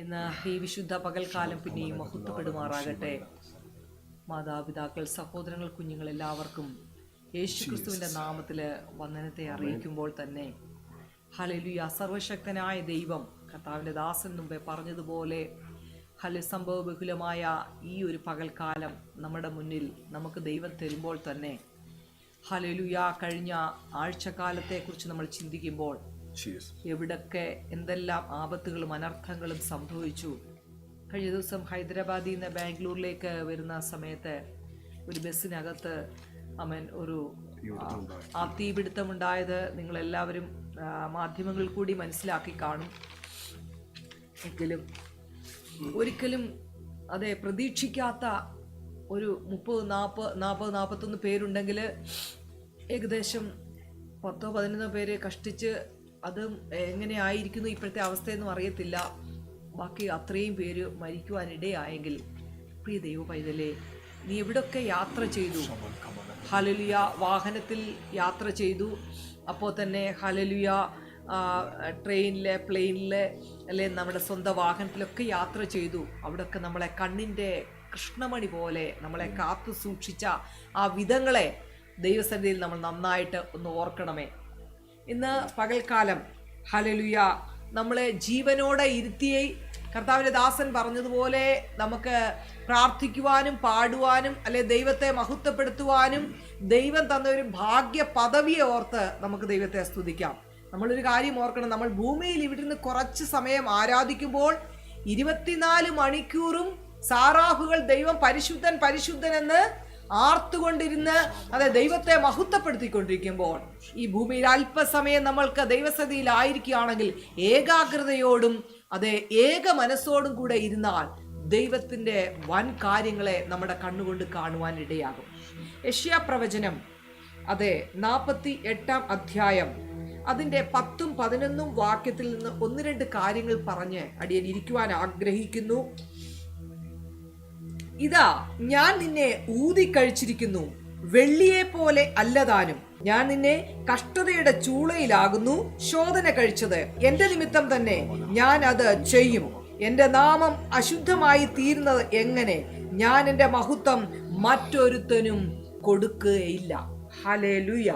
ഇന്ന് ഈ വിശുദ്ധ പകൽക്കാലം പിന്നെയും മഹത്വപ്പെടുമാറാകട്ടെ. മാതാപിതാക്കൾ സഹോദരങ്ങൾ കുഞ്ഞുങ്ങൾ എല്ലാവർക്കും യേശു ക്രിസ്തുവിന്റെ നാമത്തിൽ വന്ദനത്തെ അറിയിക്കുമ്പോൾ തന്നെ. ഹലലുയ സർവശക്തനായ ദൈവം കർത്താവിന്റെ ദാസൻ മുമ്പേ പറഞ്ഞതുപോലെ ഹല സംഭവ ബഹുലമായ ഈ ഒരു പകൽക്കാലം നമ്മുടെ മുന്നിൽ നമുക്ക് ദൈവം തരുമ്പോൾ തന്നെ ഹലലുയ കഴിഞ്ഞ ആഴ്ചക്കാലത്തെക്കുറിച്ച് നമ്മൾ ചിന്തിക്കുമ്പോൾ. എവിടൊക്കെ എന്തെല്ലാം ആപത്തുകളും അനർത്ഥങ്ങളും സംഭവിച്ചു. കഴിഞ്ഞ ദിവസം ഹൈദരാബാദിൽ നിന്ന് ബാംഗ്ലൂരിലേക്ക് വരുന്ന സമയത്ത് ഒരു ബസ്സിനകത്ത് അമൻ ഒരു. ആ തീപിടുത്തമുണ്ടായത് നിങ്ങളെല്ലാവരും മാധ്യമങ്ങളിൽ കൂടി മനസ്സിലാക്കി കാണും. എങ്കിലും ഒരിക്കലും അതെ പ്രതീക്ഷിക്കാത്ത ഒരു മുപ്പത് നാൽപ്പത് നാൽപ്പത് നാൽപ്പത്തൊന്ന് പേരുണ്ടെങ്കിൽ ഏകദേശം പത്തോ പതിനൊന്നോ പേര് കഷ്ടിച്ച് അതും എങ്ങനെയായിരിക്കുന്നു ഇപ്പോഴത്തെ അവസ്ഥയെന്നും അറിയത്തില്ല. ബാക്കി അത്രയും പേര് മരിക്കുവാനിടയായെങ്കിൽ പ്രിയ ദൈവ പൈതലേ നീ എവിടൊക്കെ യാത്ര ചെയ്തു? ഹലലുയ വാഹനത്തിൽ യാത്ര ചെയ്തു. അപ്പോൾ തന്നെ ഹലലുയ ട്രെയിനിലെ പ്ലെയിനിലെ അല്ലെ നമ്മുടെ സ്വന്തം വാഹനത്തിലൊക്കെ യാത്ര ചെയ്തു. അവിടെയൊക്കെ നമ്മളെ കണ്ണിന്റെ കൃഷ്ണമണി പോലെ നമ്മളെ കാത്തു സൂക്ഷിച്ച ആ വിധങ്ങളെ ദൈവസന്നിധിയിൽ നമ്മൾ നന്നായിട്ട് ഒന്ന് ഓർക്കണമേ. ഇന്ന് പകൽക്കാലം. ഹലലുയ നമ്മളെ ജീവനോടെ ഇരുത്തിയേ കർത്താവിന്റെ ദാസൻ പറഞ്ഞതുപോലെ നമുക്ക് പ്രാർത്ഥിക്കുവാനും പാടുവാനും അല്ലെ ദൈവത്തെ മഹത്വപ്പെടുത്തുവാനും ദൈവം തന്ന ഒരു ഭാഗ്യ പദവിയെ ഓർത്ത് നമുക്ക് ദൈവത്തെ സ്തുതിക്കാം. നമ്മളൊരു കാര്യം ഓർക്കണം. നമ്മൾ ഭൂമിയിൽ ഇവിടുന്ന് കുറച്ച് സമയം ആരാധിക്കുമ്പോൾ ഇരുപത്തിനാല് മണിക്കൂറും സാറാഹുകൾ ദൈവം പരിശുദ്ധൻ പരിശുദ്ധൻ എന്ന് ആർത്തുകൊണ്ടിരുന്ന് അതെ ദൈവത്തെ മഹത്വപ്പെടുത്തിക്കൊണ്ടിരിക്കുമ്പോൾ ഈ ഭൂമിയിൽ അല്പസമയം നമ്മൾക്ക് ദൈവസതിയിലായിരിക്കുകയാണെങ്കിൽ ഏകാഗ്രതയോടും അതെ ഏക മനസ്സോടും കൂടെ ഇരുന്നാൽ ദൈവത്തിന്റെ വൻ കാര്യങ്ങളെ നമ്മുടെ കണ്ണുകൊണ്ട് കാണുവാൻ ഇടയാകും യഷ്യാപ്രവചനം അതെ നാൽപ്പത്തി എട്ടാം അധ്യായം. അതിന്റെ പത്തും പതിനൊന്നും വാക്യത്തിൽ നിന്ന് ഒന്ന് രണ്ട് കാര്യങ്ങൾ പറഞ്ഞ് അടിയൻ ഇരിക്കുവാൻ ആഗ്രഹിക്കുന്നു. ഇതാ ഞാൻ നിന്നെ ഊതി കഴിച്ചിരിക്കുന്നു. വെള്ളിയെ പോലെ അല്ലതാനും ഞാൻ നിന്നെ കഷ്ടതയുടെ ചൂളയിലാകുന്നു ശോധന കഴിച്ചത്. എന്റെ നിമിത്തം തന്നെ ഞാൻ അത് ചെയ്യും. എന്റെ നാമം അശുദ്ധമായി തീരുന്നത് എങ്ങനെ? ഞാൻ എന്റെ മഹത്വം മറ്റൊരുത്തനും കൊടുക്കുകയില്ല. ഹലേലുയ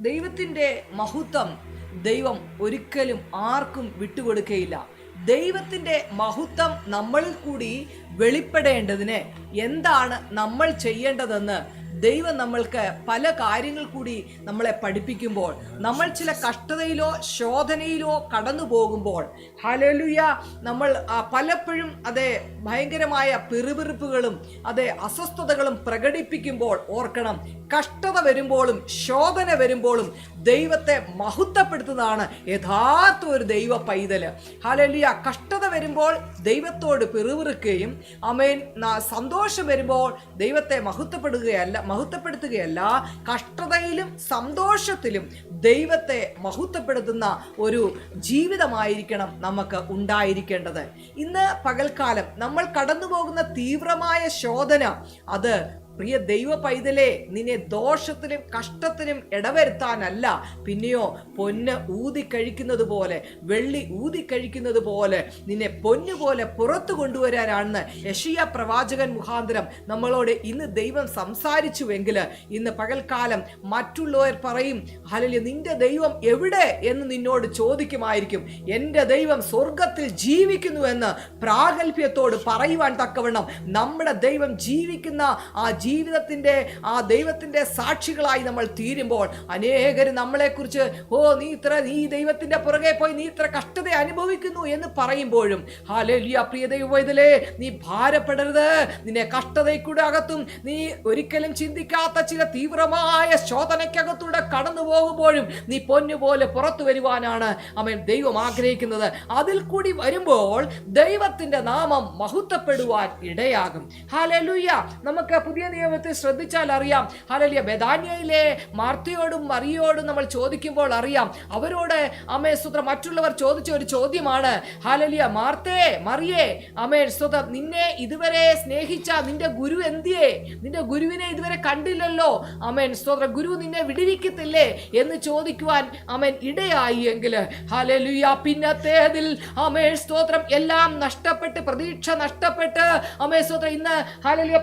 ദൈവത്തിന്റെ മഹത്വം ദൈവം ഒരിക്കലും ആർക്കും വിട്ടുകൊടുക്കുകയില്ല ദൈവത്തിന്റെ മഹത്വം നമ്മളിൽ കൂടി വെളിപ്പെടേണ്ടതിന് എന്താണ് നമ്മൾ ചെയ്യേണ്ടതെന്ന് ദൈവം നമ്മൾക്ക് പല കാര്യങ്ങൾ കൂടി നമ്മളെ പഠിപ്പിക്കുമ്പോൾ നമ്മൾ ചില കഷ്ടതയിലോ ശോധനയിലോ കടന്നു പോകുമ്പോൾ ഹലലുയ നമ്മൾ പലപ്പോഴും അതെ ഭയങ്കരമായ പിറുപിറുപ്പുകളും അതെ അസ്വസ്ഥതകളും പ്രകടിപ്പിക്കുമ്പോൾ ഓർക്കണം കഷ്ടത വരുമ്പോഴും ശോധന വരുമ്പോഴും ദൈവത്തെ മഹത്വപ്പെടുത്തുന്നതാണ് യഥാർത്ഥ ഒരു ദൈവ പൈതൽ ഹലലിയ കഷ്ടത വരുമ്പോൾ ദൈവത്തോട് പിറുപിറുക്കുകയും അമേൻ സന്തോഷം വരുമ്പോൾ ദൈവത്തെ മഹത്വപ്പെടുകയല്ല മഹത്വപ്പെടുത്തുകയല്ല കഷ്ടതയിലും സന്തോഷത്തിലും ദൈവത്തെ മഹത്വപ്പെടുത്തുന്ന ഒരു ജീവിതമായിരിക്കണം നമുക്ക് ഉണ്ടായിരിക്കേണ്ടത്. ഇന്ന് പകൽക്കാലം നമ്മൾ കടന്നു പോകുന്ന തീവ്രമായ ശോധന അത് പ്രിയ ദൈവ പൈതലെ നിന്നെ ദോഷത്തിലും കഷ്ടത്തിലും ഇടവരുത്താനല്ല. പിന്നെയോ പൊന്ന് ഊതി കഴിക്കുന്നത് പോലെ വെള്ളി ഊതി കഴിക്കുന്നത് പോലെ നിന്നെ പൊന്നു പോലെ പുറത്തു കൊണ്ടുവരാനാണെന്ന് യഷിയ പ്രവാചകൻ മുഖാന്തരം നമ്മളോട് ഇന്ന് ദൈവം സംസാരിച്ചുവെങ്കിൽ ഇന്ന് പകൽക്കാലം മറ്റുള്ളവർ പറയും ഹലലി നിന്റെ ദൈവം എവിടെ? എന്ന് നിന്നോട് ചോദിക്കുമായിരിക്കും. എന്റെ ദൈവം സ്വർഗത്തിൽ ജീവിക്കുന്നു എന്ന് പ്രാഗൽഭ്യത്തോട് പറയുവാൻ തക്കവണ്ണം നമ്മുടെ ദൈവം ജീവിക്കുന്ന ആ ജീവിതത്തിന്റെ ആ ദൈവത്തിന്റെ സാക്ഷികളായി നമ്മൾ തീരുമ്പോൾ അനേകർ നമ്മളെക്കുറിച്ച് ഓ നീ ഇത്ര നീ ദൈവത്തിന്റെ പുറകെ പോയി നീ ഇത്ര കഷ്ടത അനുഭവിക്കുന്നു എന്ന് പറയുമ്പോഴും ഹാലേലിയ പ്രിയ ദൈവത്തിലെ നീ ഭാരപ്പെടരുത്. നിന്നെ കഷ്ടതയ്ക്കൂടെ അകത്തും നീ ഒരിക്കലും ചിന്തിക്കാത്ത ചില തീവ്രമായ ശോധനയ്ക്കകത്തൂടെ കടന്നു പോകുമ്പോഴും നീ പൊന്നുപോലെ പുറത്തു വരുവാനാണ് അവൻ ദൈവം ആഗ്രഹിക്കുന്നത്. അതിൽ കൂടി വരുമ്പോൾ ദൈവത്തിന്റെ നാമം മഹത്വപ്പെടുവാൻ ഇടയാകും. ഹാലലുയ്യ നമുക്ക് പുതിയ നിയമത്തിൽ ശ്രദ്ധിച്ചാൽ അറിയാം. ഹലലിയ ബദാന്യയിലെ മാർത്തയോടും മറിയോടും നമ്മൾ ചോദിക്കുമ്പോൾ അറിയാം. അവരോട് അമേ സുത്ര മറ്റുള്ളവർ ചോദിച്ച ഒരു ചോദ്യമാണ്. ഹലലിയ മാർത്തേ മറിയേ. അമേ സുത്ര നിന്നെ ഇതുവരെ സ്നേഹിച്ച നിന്റെ ഗുരു എന്തിയേ? നിന്റെ ഗുരുവിനെ ഇതുവരെ കണ്ടില്ലല്ലോ. അമേൻ സ്തോത്ര. ഗുരു നിന്നെ വിടിവിക്കത്തില്ലേ? എന്ന് ചോദിക്കുവാൻ അമേൻ ഇടയായി എങ്കിൽ ഹാലലുയ പിന്നത്തേതിൽ അമേ സ്തോത്രം. എല്ലാം നഷ്ടപ്പെട്ട് പ്രതീക്ഷ നഷ്ടപ്പെട്ട് അമേ സ്തോത്രം. ഇന്ന് ഹാലലിയ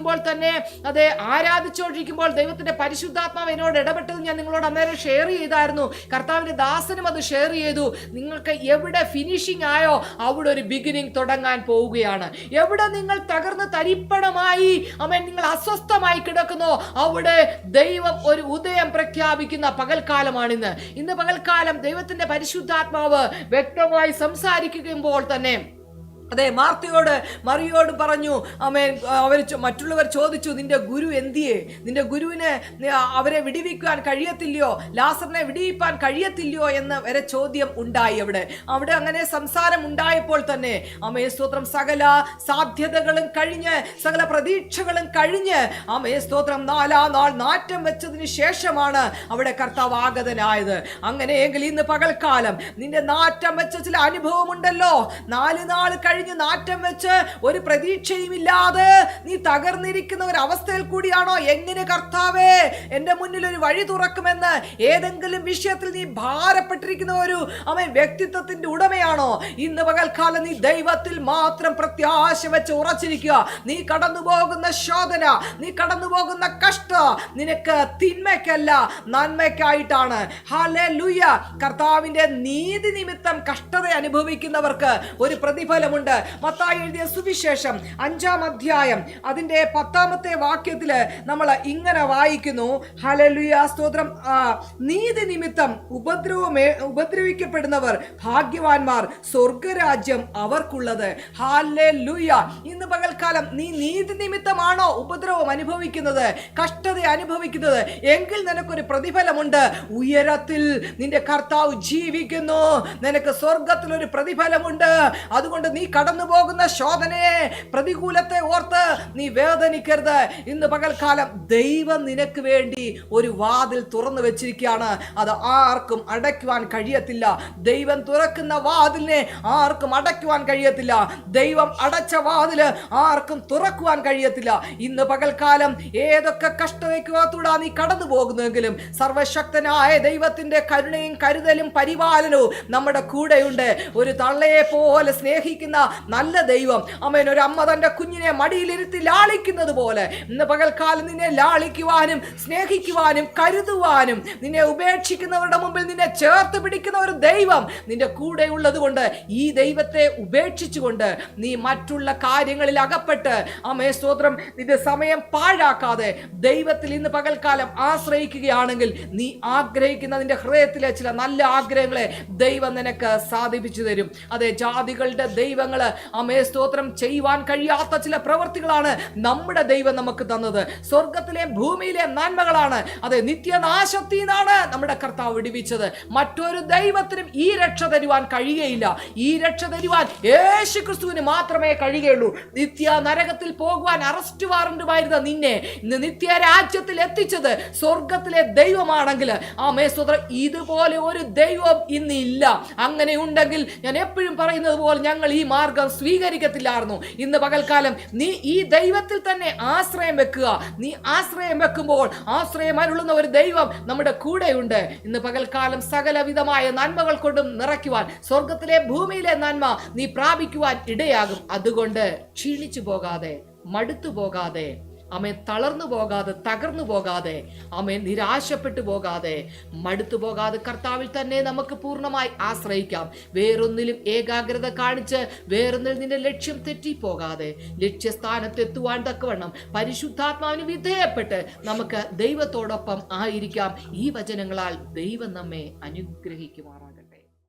പ്രാർത്ഥിച്ചുകൊണ്ടിരിക്കുമ്പോൾ തന്നെ അതെ ആരാധിച്ചുകൊണ്ടിരിക്കുമ്പോൾ ദൈവത്തിന്റെ പരിശുദ്ധാത്മാവ് എന്നോട് ഇടപെട്ടത് ഞാൻ നിങ്ങളോട് അന്നേരം ഷെയർ ചെയ്തായിരുന്നു. കർത്താവിന്റെ ദാസനും അത് ഷെയർ ചെയ്തു. നിങ്ങൾക്ക് എവിടെ ഫിനിഷിംഗ് ആയോ അവിടെ ഒരു ബിഗിനിങ് തുടങ്ങാൻ പോവുകയാണ്. എവിടെ നിങ്ങൾ തകർന്ന് തരിപ്പണമായി അമ്മ നിങ്ങൾ അസ്വസ്ഥമായി കിടക്കുന്നു അവിടെ ദൈവം ഒരു ഉദയം പ്രഖ്യാപിക്കുന്ന പകൽക്കാലമാണിന്ന്. ഇന്ന് പകൽക്കാലം ദൈവത്തിന്റെ പരിശുദ്ധാത്മാവ് വ്യക്തമായി സംസാരിക്കുമ്പോൾ തന്നെ അതെ മാർത്തയോട് മറിയോട് പറഞ്ഞു അമേൻ അവർ മറ്റുള്ളവർ ചോദിച്ചു നിന്റെ ഗുരു എന്തിയെ? നിന്റെ ഗുരുവിനെ അവരെ വിടിവിക്കാൻ കഴിയത്തില്ലയോ? ലാസറിനെ വിടിയിപ്പാൻ കഴിയത്തില്ലയോ? എന്ന് വരെ ചോദ്യം ഉണ്ടായി അവിടെ. അവിടെ അങ്ങനെ സംസാരം ഉണ്ടായപ്പോൾ തന്നെ അമേ സ്തോത്രം സകല സാധ്യതകളും കഴിഞ്ഞ് സകല പ്രതീക്ഷകളും കഴിഞ്ഞ് അമേ സ്തോത്രം നാലാം നാൾ നാറ്റം വെച്ചതിന് ശേഷമാണ് അവിടെ കർത്താവ് ആഗതനായത്. അങ്ങനെയെങ്കിൽ ഇന്ന് പകൽക്കാലം നിന്റെ നാറ്റം വെച്ച ചില അനുഭവമുണ്ടല്ലോ. നാല് നാൾ നാറ്റം വെച്ച് ഒരു പ്രതീക്ഷയും ഇല്ലാതെ നീ തകർന്നിരിക്കുന്ന ഒരു അവസ്ഥയിൽ കൂടിയാണോ? എങ്ങനെ കർത്താവേ എന്റെ മുന്നിൽ ഒരു വഴി തുറക്കുമെന്ന് ഏതെങ്കിലും വിഷയത്തിൽ നീ ഭാരപ്പെട്ടിരിക്കുന്ന ഒരു അവൻ വ്യക്തിത്വത്തിന്റെ ഉടമയാണോ? ഇന്ന് പകൽക്കാലം നീ ദൈവത്തിൽ മാത്രം പ്രത്യാശ വെച്ച് ഉറച്ചിരിക്കുക. നീ കടന്നു പോകുന്ന ശോധന നീ കടന്നു പോകുന്ന കഷ്ട നിനക്ക് തിന്മയ്ക്കല്ല നന്മയ്ക്കായിട്ടാണ്. ഹല്ലേലൂയ. കർത്താവിന്റെ നീതി നിമിത്തം കഷ്ടത അനുഭവിക്കുന്നവർക്ക് ഒരു പ്രതിഫലമുണ്ട്. മത്തായി എഴുതിയ സുവിശേഷം അഞ്ചാം അധ്യായം അതിന്റെ പത്താമത്തെ വാക്യത്തിൽ നമ്മൾ ഇങ്ങനെ വായിക്കുന്നു. ഹലലുയ സ്തോത്രം. നീതി നിമിത്തം ഉപദ്രവമേ ഉപദ്രവിക്കപ്പെടുന്നവർ ഭാഗ്യവാന്മാർ സ്വർഗരാജ്യം അവർക്കുള്ളത്. ഹാലലുയ ഇന്ന് പകൽക്കാലം നീ നീതി നിമിത്തമാണോ ഉപദ്രവം അനുഭവിക്കുന്നത് കഷ്ടത അനുഭവിക്കുന്നത്? എങ്കിൽ നിനക്കൊരു പ്രതിഫലമുണ്ട്. ഉയരത്തിൽ നിന്റെ കർത്താവ് ജീവിക്കുന്നു. നിനക്ക് സ്വർഗത്തിൽ ഒരു പ്രതിഫലമുണ്ട്. അതുകൊണ്ട് നീ കടന്നു പോകുന്ന ശോധനയെ പ്രതികൂലത്തെ ഓർത്ത് നീ വേദനിക്കരുത്. ഇന്ന് പകൽക്കാലം ദൈവം നിനക്ക് വേണ്ടി ഒരു വാതിൽ തുറന്നു വെച്ചിരിക്കുകയാണ്. അത് ആർക്കും അടയ്ക്കുവാൻ കഴിയത്തില്ല. ദൈവം തുറക്കുന്ന വാതിലിനെ ആർക്കും അടയ്ക്കുവാൻ കഴിയത്തില്ല. ദൈവം അടച്ച വാതിൽ ആർക്കും തുറക്കുവാൻ കഴിയത്തില്ല. ഇന്ന് പകൽക്കാലം ഏതൊക്കെ കഷ്ടതയ്ക്കകത്തൂടാ നീ കടന്നു പോകുന്നെങ്കിലും സർവശക്തനായ ദൈവത്തിന്റെ കരുണയും കരുതലും പരിപാലനവും നമ്മുടെ കൂടെയുണ്ട്. ഒരു തള്ളയെ പോലെ സ്നേഹിക്കുന്ന നല്ല ദൈവം. അമ്മേൻ ഒരു അമ്മ തന്റെ കുഞ്ഞിനെ മടിയിലിരുത്തി ലാളിക്കുന്നത് പോലെ. ഇന്ന് പകൽക്കാലം നിന്നെ ലാളിക്കുവാനും സ്നേഹിക്കുവാനും കരുതുവാനും നിന്നെ ഉപേക്ഷിക്കുന്നവരുടെ മുമ്പിൽ നിന്നെ ചേർത്ത് പിടിക്കുന്ന ഒരു ദൈവം നിന്റെ കൂടെ ഉള്ളതുകൊണ്ട് ഈ ദൈവത്തെ ഉപേക്ഷിച്ചുകൊണ്ട് നീ മറ്റുള്ള കാര്യങ്ങളിൽ അകപ്പെട്ട് അമ്മേ സ്തോത്രം നിന്റെ സമയം പാഴാക്കാതെ ദൈവത്തിൽ ഇന്ന് പകൽക്കാലം ആശ്രയിക്കുകയാണെങ്കിൽ നീ ആഗ്രഹിക്കുന്ന നിന്റെ ഹൃദയത്തിലെ ചില നല്ല ആഗ്രഹങ്ങളെ ദൈവം നിനക്ക് സാധിപ്പിച്ചു തരും. അതെ ജാതികളുടെ അമ്മേ സ്തോത്രം ചെയ്യുവാൻ കഴിയാത്ത ചില പ്രവൃത്തികളാണ് നമ്മുടെ ദൈവം നമുക്ക് തന്നത്. സ്വർഗത്തിലെ ഭൂമിയിലെ നന്മകളാണ്. അതെ നിത്യനാശത്തിൽ നിന്നാണ് നമ്മുടെ കർത്താവ് വിടുവിച്ചത്. മറ്റൊരു ദൈവത്തിനും ഈ രക്ഷ തരുവാൻ കഴിയുകയില്ല. ഈ രക്ഷ തരുവാൻ യേശു ക്രിസ്തുവിന് മാത്രമേ കഴിയുകയുള്ളൂ. നിത്യ നരകത്തിൽ പോകുവാൻ അറസ്റ്റ് വാറണ്ടുമായിരുന്ന നിന്നെ ഇന്ന് നിത്യ രാജ്യത്തിൽ എത്തിച്ചത് സ്വർഗത്തിലെ ദൈവമാണെങ്കിൽ. ആ മേസ്തോത്രം ഇതുപോലെ ഒരു ദൈവം ഇന്ന് ഇല്ല അങ്ങനെ ഉണ്ടെങ്കിൽ ഞാൻ എപ്പോഴും പറയുന്നത് പോലെ ഞങ്ങൾ ഈ മാർഗം സ്വീകരിക്കത്തില്ലായിരുന്നു. ഇന്ന് പകൽക്കാലം നീ ഈ ദൈവത്തിൽ തന്നെ ആശ്രയം വെക്കുക. നീ ആശ്രയം വെക്കുമ്പോൾ ആശ്രയം അരുളുന്ന ഒരു ദൈവം നമ്മുടെ കൂടെയുണ്ട്. ഇന്ന് പകൽക്കാലം സകലവിധമായ നന്മകൾ കൊണ്ടും നിറയ്ക്കുവാൻ സ്വർഗത്തിലെ ഭൂമിയിലെ നന്മ നീ പ്രാപിക്കുവാൻ ഇടയാകും. അതുകൊണ്ട് ക്ഷീണിച്ചു പോകാതെ മടുത്തു പോകാതെ അമേ തളർന്നു പോകാതെ തകർന്നു പോകാതെ അമേ നിരാശപ്പെട്ടു പോകാതെ മടുത്തു പോകാതെ കർത്താവിൽ തന്നെ നമുക്ക് പൂർണമായി ആശ്രയിക്കാം. വേറൊന്നിലും ഏകാഗ്രത കാണിച്ച് വേറൊന്നിൽ നിന്റെ ലക്ഷ്യം തെറ്റിപ്പോകാതെ ലക്ഷ്യസ്ഥാനത്തെത്തുവാൻ തക്കവണ്ണം പരിശുദ്ധാത്മാവിന് വിധേയപ്പെട്ട് നമുക്ക് ദൈവത്തോടൊപ്പം ആയിരിക്കാം. ഈ വചനങ്ങളാൽ ദൈവം നമ്മെ അനുഗ്രഹിക്കുമാറാകട്ടെ.